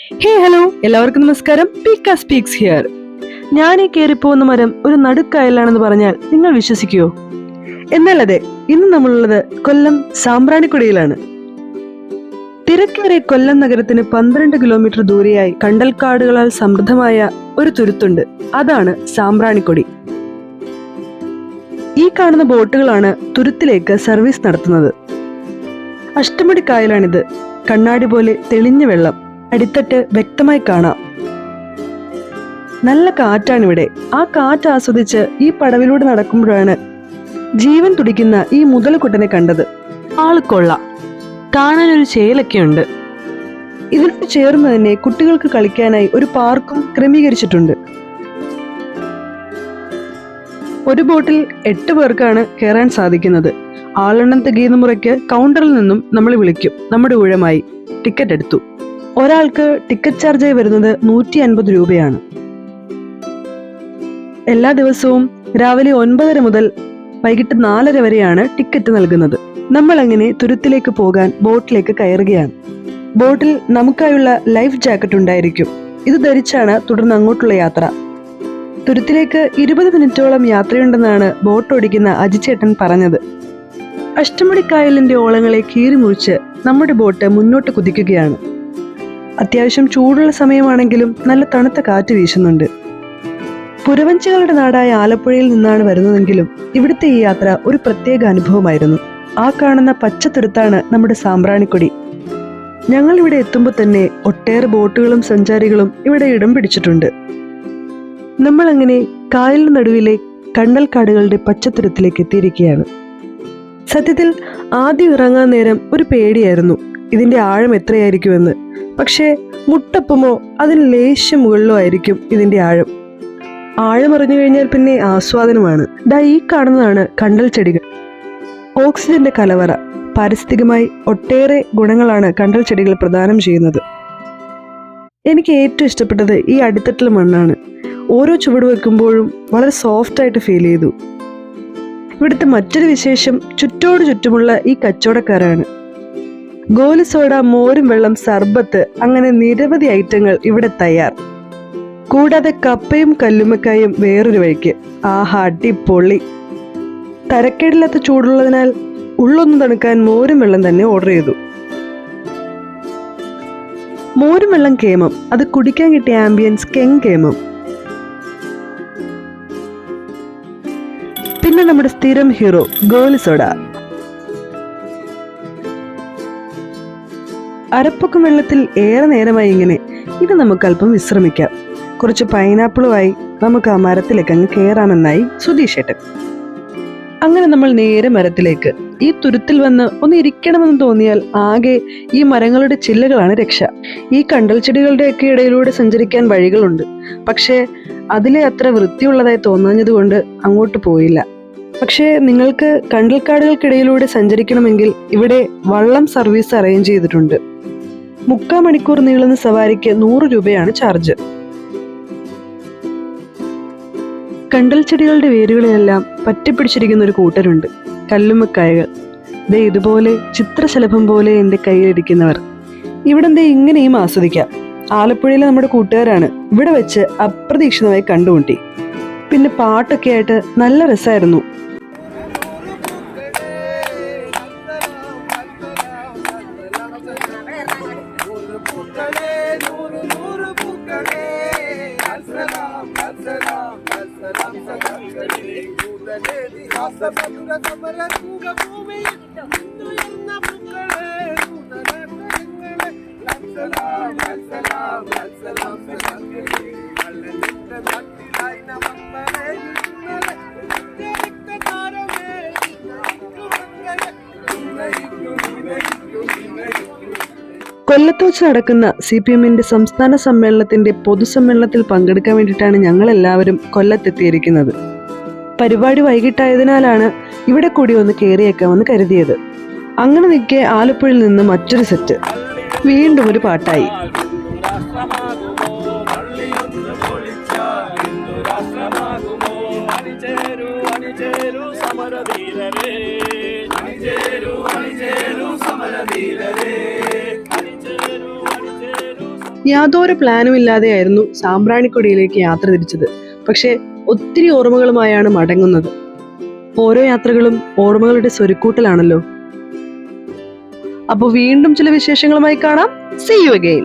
ഹേ hello. എല്ലാവർക്കും നമസ്കാരം. പീക്ക speaks here ഞാൻ ഈ കയറിപ്പോകുന്ന മരം ഒരു നടുക്കായലാണെന്ന് പറഞ്ഞാൽ നിങ്ങൾ വിശ്വസിക്കുമോ എന്നാൽ അതെ ഇന്ന് നമ്മളുള്ളത് കൊല്ലം സാമ്പ്രാണിക്കുടിയിലാണ്. തിരക്കേറിയ കൊല്ലം നഗരത്തിന് പന്ത്രണ്ട് കിലോമീറ്റർ ദൂരെയായി കണ്ടൽക്കാടുകളാൽ സമൃദ്ധമായ ഒരു തുരുത്തുണ്ട്. അതാണ് സാമ്പ്രാണിക്കൊടി. ഈ കാണുന്ന ബോട്ടുകളാണ് തുരുത്തിലേക്ക് സർവീസ് നടത്തുന്നത്. അഷ്ടമുടി കായലാണിത്. കണ്ണാടി പോലെ തെളിഞ്ഞ വെള്ളം. അടിത്തട്ട് വ്യക്തമായി കാണാം. നല്ല കാറ്റാണ് ഇവിടെ ആ കാറ്റ് ആസ്വദിച്ച് ഈ പടവിലൂടെ നടക്കുമ്പോഴാണ് ജീവൻ തുടിക്കുന്ന ഈ മുതലക്കുട്ടനെ കണ്ടത്. ആൾക്കൊള്ള കൊള്ളാം. കാണാൻ ഒരു ചേലൊക്കെയുണ്ട്. ഇതിനോട് ചേർന്ന് തന്നെ കുട്ടികൾക്ക് കളിക്കാനായി ഒരു പാർക്കും ക്രമീകരിച്ചിട്ടുണ്ട്. ഒരു ബോട്ടിൽ എട്ട് പേർക്കാണ് കയറാൻ സാധിക്കുന്നത്. ആളെണ്ണം തികയുന്ന മുറയ്ക്ക് കൗണ്ടറിൽ നിന്നും നമ്മൾ വിളിക്കും. നമ്മുടെ ഊഴമായി. ടിക്കറ്റ് എടുത്തു. ഒരാൾക്ക് ടിക്കറ്റ് ചാർജായി വരുന്നത് നൂറ്റി അൻപത് രൂപയാണ്. എല്ലാ ദിവസവും രാവിലെ ഒൻപതര മുതൽ വൈകിട്ട് നാലര വരെയാണ് ടിക്കറ്റ് നൽകുന്നത്. നമ്മൾ അങ്ങനെ തുരുത്തിലേക്ക് പോകാൻ ബോട്ടിലേക്ക് കയറുകയാണ്. ബോട്ടിൽ നമുക്കായുള്ള ലൈഫ് ജാക്കറ്റ് ഉണ്ടായിരിക്കും. ഇത് ധരിച്ചാണ് തുടർന്ന് അങ്ങോട്ടുള്ള യാത്ര. തുരുത്തിലേക്ക് ഇരുപത് മിനിറ്റോളം യാത്രയുണ്ടെന്നാണ് ബോട്ട് ഓടിക്കുന്ന അജിചേട്ടൻ പറഞ്ഞത്. അഷ്ടമുടിക്കായലിന്റെ ഓളങ്ങളെ കീറിമുറിച്ച് നമ്മുടെ ബോട്ട് മുന്നോട്ട് കുതിക്കുകയാണ്. അത്യാവശ്യം ചൂടുള്ള സമയമാണെങ്കിലും നല്ല തണുത്ത കാറ്റ് വീശുന്നുണ്ട്. പുരവഞ്ചികളുടെ നാടായ ആലപ്പുഴയിൽ നിന്നാണ് വരുന്നതെങ്കിലും ഇവിടുത്തെ ഈ യാത്ര ഒരു പ്രത്യേക അനുഭവമായിരുന്നു. ആ കാണുന്ന പച്ചത്തുരുത്താണ് നമ്മുടെ സാമ്പ്രാണിക്കൊടി. ഞങ്ങൾ ഇവിടെ എത്തുമ്പോൾ തന്നെ ഒട്ടേറെ ബോട്ടുകളും സഞ്ചാരികളും ഇവിടെ ഇടം പിടിച്ചിട്ടുണ്ട്. നമ്മൾ അങ്ങനെ കായലിന് നടുവിലെ കണ്ടൽക്കാടുകളുടെ പച്ചത്തുരത്തിലേക്ക് എത്തിയിരിക്കുകയാണ്. സത്യത്തിൽ ആദ്യം ഇറങ്ങാൻ നേരം ഒരു പേടിയായിരുന്നു. ഇതിന്റെ ആഴം എത്രയായിരിക്കുമെന്ന്. പക്ഷേ മുട്ടപ്പമോ അതിന് ലേശം മുകളിലോ ആയിരിക്കും ഇതിന്റെ ആഴം. ആഴം അറിഞ്ഞു കഴിഞ്ഞാൽ പിന്നെ ആസ്വാദനമാണ്. ദാ ഈ കാണുന്നതാണ് കണ്ടൽ ചെടികൾ. ഓക്സിജന്റെ കലവറ. പാരിസ്ഥിതികമായി ഒട്ടേറെ ഗുണങ്ങളാണ് കണ്ടൽ ചെടികൾ പ്രദാനം ചെയ്യുന്നത്. എനിക്ക് ഏറ്റവും ഇഷ്ടപ്പെട്ടത് ഈ അടിത്തട്ടിലെ മണ്ണാണ്. ഓരോ ചുവട് വെക്കുമ്പോഴും വളരെ സോഫ്റ്റ് ആയിട്ട് ഫീൽ ചെയ്തു. ഇവിടുത്തെ മറ്റൊരു വിശേഷം ചുറ്റോട് ചുറ്റുമുള്ള ഈ കച്ചവടക്കാരാണ്. ഗോലി സോഡ മോരും വെള്ളം സർബത്ത് അങ്ങനെ നിരവധി ഐറ്റങ്ങൾ ഇവിടെ തയ്യാർ. കൂടാതെ കപ്പയും കല്ലുമ്മക്കായും വേറൊരു വഴിക്ക്. ആഹാ അടിപൊളി. തരക്കേടില്ലാത്ത ചൂടുള്ളതിനാൽ ഉള്ളൊന്നും തണുക്കാൻ മോരും വെള്ളം തന്നെ ഓർഡർ ചെയ്തു. മോരും വെള്ളം കേമം. അത് കുടിക്കാൻ കിട്ടിയ ആംബിയൻസ് കെങ് കേമം. പിന്നെ നമ്മുടെ സ്ഥിരം ഹീറോ സോഡ അരപ്പൊക്കം വെള്ളത്തിൽ ഏറെ നേരമായി ഇങ്ങനെ ഇത് നമുക്ക് അല്പം വിശ്രമിക്കാം. കുറച്ച് പൈനാപ്പിളുമായി നമുക്ക് ആ മരത്തിലേക്ക് അങ്ങ് കയറാമെന്നായി സുധീഷേട്ടൻ. അങ്ങനെ നമ്മൾ നേരെ മരത്തിലേക്ക്. ഈ തുരുത്തിൽ വന്ന് ഒന്ന് ഇരിക്കണമെന്ന് തോന്നിയാൽ ആകെ ഈ മരങ്ങളുടെ ചില്ലകളാണ് രക്ഷ. ഈ കണ്ടൽ ചെടികളുടെയൊക്കെ ഇടയിലൂടെ സഞ്ചരിക്കാൻ വഴികളുണ്ട്. പക്ഷേ അതിലെ അത്ര വൃത്തിയുള്ളതായി തോന്നഞ്ഞതുകൊണ്ട് അങ്ങോട്ട് പോയില്ല. പക്ഷേ നിങ്ങൾക്ക് കണ്ടൽക്കാടുകൾക്കിടയിലൂടെ സഞ്ചരിക്കണമെങ്കിൽ ഇവിടെ വള്ളം സർവീസ് അറേഞ്ച് ചെയ്തിട്ടുണ്ട്. മുക്കാ മണിക്കൂർ നീളുന്ന സവാരിക്ക് നൂറ് രൂപയാണ് ചാർജ്. കണ്ടൽ ചെടികളുടെ വേരുകളിലെല്ലാം പറ്റിപ്പിടിച്ചിരിക്കുന്ന ഒരു കൂട്ടരുണ്ട്. കല്ലുമ്മക്കായകൾ. ദേ ഇതുപോലെ ചിത്രശലഭം പോലെ എന്റെ കയ്യിലിരിക്കുന്നവർ ഇവിടെ ദേ ഇങ്ങനെയും ആസ്വദിക്കാം. ആലപ്പുഴയിലെ നമ്മുടെ കൂട്ടുകാരാണ് ഇവിടെ വെച്ച് അപ്രതീക്ഷിതമായി കണ്ടുമുട്ടി. പിന്നെ പാട്ടൊക്കെ ആയിട്ട് നല്ല രസമായിരുന്നു. Hasta la luna, hasta la luna, hasta la luna, hasta la luna, കൊല്ലത്ത് വെച്ച് നടക്കുന്ന സി പി എമ്മിന്റെ സംസ്ഥാന സമ്മേളനത്തിന്റെ പൊതുസമ്മേളനത്തിൽ പങ്കെടുക്കാൻ വേണ്ടിയിട്ടാണ് ഞങ്ങൾ എല്ലാവരും കൊല്ലത്തെത്തിയിരിക്കുന്നത്. പരിപാടി വൈകിട്ടായതിനാലാണ് ഇവിടെ കൂടി ഒന്ന് കയറിയേക്കാമെന്ന് കരുതിയത്. അങ്ങനെ നിൽക്കെ ആലപ്പുഴയിൽ നിന്ന് മറ്റൊരു സെറ്റ്. വീണ്ടും ഒരു പാട്ടായി. യാതൊരു പ്ലാനും ഇല്ലാതെയായിരുന്നു സാമ്പ്രാണിക്കൊടിയിലേക്ക് യാത്ര തിരിച്ചത്. പക്ഷേ ഒത്തിരി ഓർമ്മകളുമായാണ് മടങ്ങുന്നത്. ഓരോ യാത്രകളും ഓർമ്മകളുടെ സ്വരുക്കൂട്ടലാണല്ലോ. അപ്പോൾ വീണ്ടും ചില വിശേഷങ്ങളുമായി കാണാം. C you again